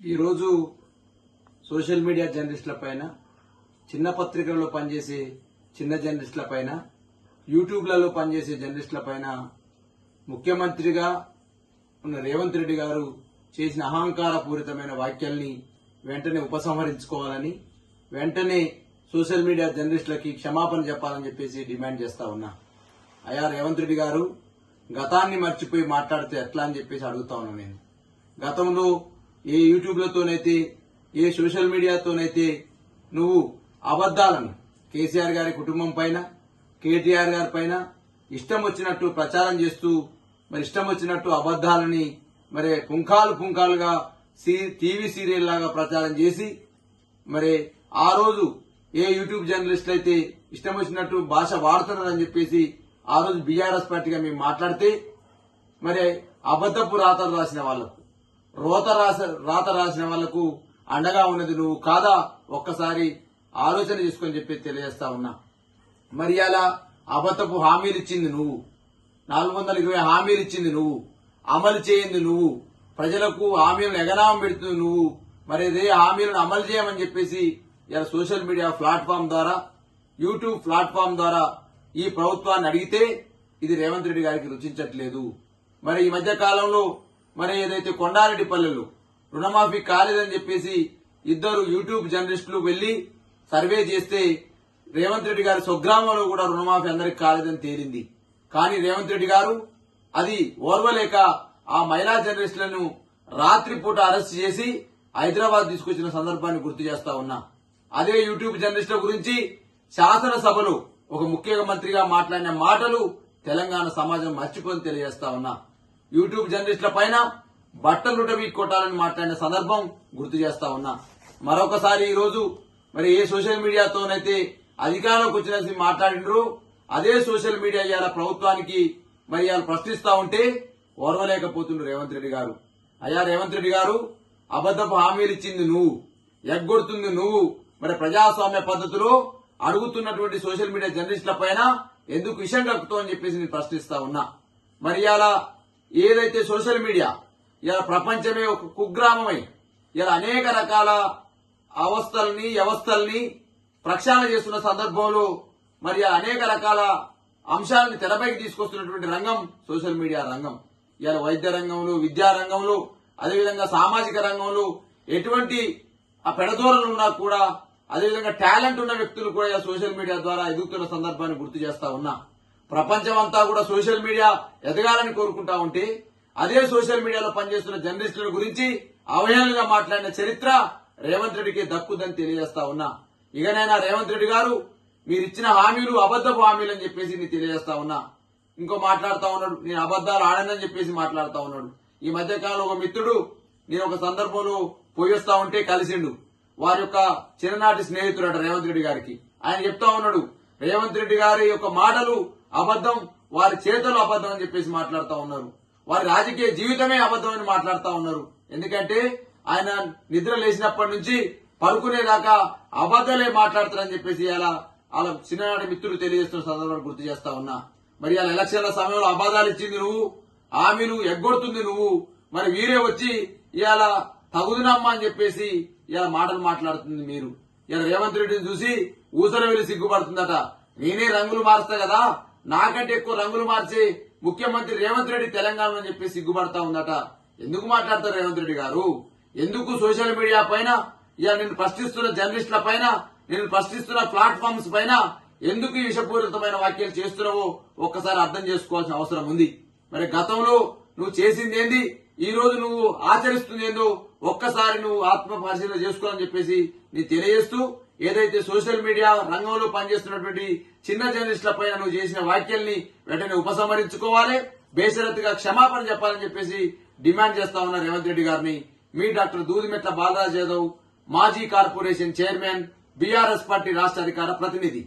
ఈరోజు social media జర్నలిస్టుల పైన చిన్న పత్రికల్లో పనిచేసే చిన్న జర్నలిస్టుల పైన యూట్యూబ్లలో పనిచేసే జర్నలిస్టుల పైన ముఖ్యమంత్రిగా ఉన్న రేవంత్ రెడ్డి గారు చేసిన అహంకారపూరితమైన వ్యాఖ్యల్ని వెంటనే ఉపసంహరించుకోవాలని వెంటనే సోషల్ మీడియా జర్నలిస్టులకి క్షమాపణ చెప్పాలని చెప్పేసి డిమాండ్ చేస్తా ఉన్నా. అయ్యా రేవంత్ రెడ్డి గారు గతాన్ని మర్చిపోయి మాట్లాడితే ఎట్లా అని చెప్పేసి అడుగుతా ఉన్నా నేను. గతంలో ఏ యూట్యూబ్లతోనైతే ఏ సోషల్ మీడియాతోనైతే నువ్వు అబద్దాలను కేసీఆర్ గారి కుటుంబం పైన కేటీఆర్ గారి పైన ఇష్టం వచ్చినట్టు ప్రచారం చేస్తూ మరి ఇష్టం వచ్చినట్టు అబద్దాలని మరి పుంఖాలు పుంఖాలుగా సీ- టీవీ సీరియల్ లాగా ప్రచారం చేసి మరి ఆ రోజు ఏ యూట్యూబ్ జర్నలిస్ట్ అయితే ఇష్టం వచ్చినట్టు భాష వాడుతున్నారని చెప్పేసి ఆ రోజు బీఆర్ఎస్ పార్టీగా మేము మాట్లాడితే మరి అబద్ధపు రాతలు రాసిన వాళ్ళకు రోత రాస రాత రాసిన వాళ్ళకు అండగా ఉన్నది నువ్వు కాదా? ఒక్కసారి ఆలోచన చేసుకొని చెప్పి తెలియజేస్తా ఉన్నా. మరి అలా అబద్ధపు హామీలు ఇచ్చింది నువ్వు. నాలుగు వందల ఇరవై హామీలు ఇచ్చింది నువ్వు. అమలు చేయింది నువ్వు. ప్రజలకు హామీలను ఎగనామం పెడుతుంది నువ్వు. మరి అదే హామీలను అమలు చేయమని చెప్పేసి ఇలా సోషల్ మీడియా ప్లాట్ఫామ్ ద్వారా యూట్యూబ్ ప్లాట్ఫామ్ ద్వారా ఈ ప్రభుత్వాన్ని అడిగితే ఇది రేవంత్ రెడ్డి గారికి రుచించట్లేదు. మరి ఈ మధ్య కాలంలో మరి ఏదైతే కొండారెడ్డి పల్లెలు రుణమాఫీ కాలేదని చెప్పేసి ఇద్దరు యూట్యూబ్ జర్నలిస్టులు వెళ్ళి సర్వే చేస్తే రేవంత్ రెడ్డి గారి స్వగ్రామంలో కూడా రుణమాఫీ అందరికి కాలేదని తేలింది. కానీ రేవంత్ రెడ్డి గారు అది ఓర్వలేక ఆ మహిళా జర్నలిస్టులను రాత్రిపూట అరెస్ట్ చేసి హైదరాబాద్ తీసుకొచ్చిన సందర్భాన్ని గుర్తు చేస్తా ఉన్నా. అదే యూట్యూబ్ జర్నలిస్టుల గురించి శాసనసభలో ఒక ముఖ్యమంత్రిగా మాట్లాడిన మాటలు తెలంగాణ సమాజం మర్చిపోని తెలియజేస్తా ఉన్నా. యూట్యూబ్ జర్నలిస్టుల పైన బట్టలు కొట్టాలని మాట్లాడిన సందర్భం గుర్తు చేస్తా ఉన్నా. మరొకసారి ఈరోజు మరి ఏ సోషల్ మీడియాతోనైతే అధికారంలోకి వచ్చిన మాట్లాడినరు అదే సోషల్ మీడియా ఇవాళ ప్రభుత్వానికి మరి ఇవాళ ప్రశ్నిస్తా ఉంటే ఓర్వలేకపోతుండ్రు రేవంత్ రెడ్డి గారు. అయ్యా రేవంత్ రెడ్డి గారు అబద్ధపు హామీలు ఇచ్చింది నువ్వు ఎగ్గొడుతుంది నువ్వు. మరి ప్రజాస్వామ్య పద్ధతిలో అడుగుతున్నటువంటి సోషల్ మీడియా జర్నలిస్టుల పైన ఎందుకు విషయం కక్కుతో అని చెప్పేసి నేను ప్రశ్నిస్తా ఉన్నా. మరి అలా ఏదైతే సోషల్ మీడియా ఇలా ప్రపంచమే ఒక కుగ్రామమై ఇలా అనేక రకాల అవస్థల్ని వ్యవస్థల్ని ప్రక్షాళన చేస్తున్న సందర్భంలో మరి అనేక రకాల అంశాలను తెరపైకి తీసుకొస్తున్నటువంటి రంగం సోషల్ మీడియా రంగం. ఇలా వైద్య రంగంలో విద్యా రంగంలో అదేవిధంగా సామాజిక రంగంలో ఎటువంటి ఆ పెడదోరలు ఉన్నా కూడా అదేవిధంగా టాలెంట్ ఉన్న వ్యక్తులు కూడా సోషల్ మీడియా ద్వారా ఎదుగుతున్న సందర్భాన్ని గుర్తు చేస్తా ఉన్నా. ప్రపంచం అంతా కూడా సోషల్ మీడియా ఎదగాలని కోరుకుంటా ఉంటే అదే సోషల్ మీడియాలో పనిచేస్తున్న జర్నలిస్టుల గురించి అవహేళనగా మాట్లాడిన చరిత్ర రేవంత్ రెడ్డికి దక్కుదని తెలియజేస్తా ఉన్నా. ఇకనైనా రేవంత్ రెడ్డి గారు మీరిచ్చిన హామీలు అబద్దపు హామీలు అని చెప్పేసి నేను తెలియజేస్తా ఉన్నా. ఇంకో మాట్లాడుతా ఉన్నాడు నేను అబద్దాలు ఆడనని చెప్పేసి మాట్లాడుతా ఉన్నాడు. ఈ మధ్య కాలంలో ఒక మిత్రుడు నేను ఒక సందర్భంలో పోయొస్తా ఉంటే కలిసిండు. వారి యొక్క చిన్ననాటి స్నేహితుడు రేవంత్ రెడ్డి గారికి. ఆయన చెప్తా ఉన్నాడు రేవంత్ రెడ్డి గారి యొక్క మాటలు అబద్ధం వారి చేతులు అబద్ధం అని చెప్పేసి మాట్లాడుతూ ఉన్నారు. వారి రాజకీయ జీవితమే అబద్ధం అని మాట్లాడుతూ ఉన్నారు. ఎందుకంటే ఆయన నిద్ర లేచినప్పటి నుంచి పడుకునేదాకా అబద్ధాలే మాట్లాడతారని చెప్పేసి అలా వాళ్ళ చిన్ననాటి మిత్రులు తెలియజేస్తున్న సందర్భాన్ని గుర్తు చేస్తా ఉన్నా. మరి వాళ్ళ ఎలక్షన్ల సమయంలో అబద్ధాలు ఇచ్చింది నువ్వు హామీలు ఎగ్గొడుతుంది నువ్వు. మరి వీరే వచ్చి ఇవాళ తగుదునమ్మా అని చెప్పేసి ఇలా మాటలు మాట్లాడుతుంది మీరు. ఇలా రేవంత్ రెడ్డిని చూసి ఊసర వెళ్ళి సిగ్గుపడుతుందట. నేనే రంగులు మారుస్తా కదా నాకంటే ఎక్కువ రంగులు మార్చి ముఖ్యమంత్రి రేవంత్ రెడ్డి తెలంగాణ అని చెప్పి సిగ్గుపడతా ఉందట. ఎందుకు మాట్లాడతారు రేవంత్ రెడ్డి గారు? ఎందుకు సోషల్ మీడియా పైన ఇలా నేను ప్రశ్నిస్తున్న జర్నలిస్టుల పైన నేను ప్రశ్నిస్తున్న ప్లాట్ఫామ్స్ పైన ఎందుకు ఈ విషపూరితమైన వ్యాఖ్యలు చేస్తున్నావో ఒక్కసారి అర్థం చేసుకోవాల్సిన అవసరం ఉంది. మరి గతంలో నువ్వు చేసింది ఏంది? ఈ రోజు నువ్వు ఆచరిస్తుంది ఏందో ఒక్కసారి నువ్వు ఆత్మ పరిశీలన చేసుకోవాలని చెప్పేసి నీ తెలియజేస్తూ ఏదైతే సోషల్ మీడియా రంగంలో పనిచేస్తున్నటువంటి చిన్న జర్నలిస్టుల పైన నువ్వు చేసిన వ్యాఖ్యల్ని వెంటనే ఉపసంహరించుకోవాలి. బేషరత్తుగా క్షమాపణ చెప్పాలని చెప్పేసి డిమాండ్ చేస్తా ఉన్న రేవంత్ రెడ్డి గారిని మీ డాక్టర్ దూదిమెట్ల బాలరాజ్ యాదవ్ మాజీ కార్పొరేషన్ చైర్మన్ బీఆర్ఎస్ పార్టీ రాష్ట్ర అధికార ప్రతినిధి.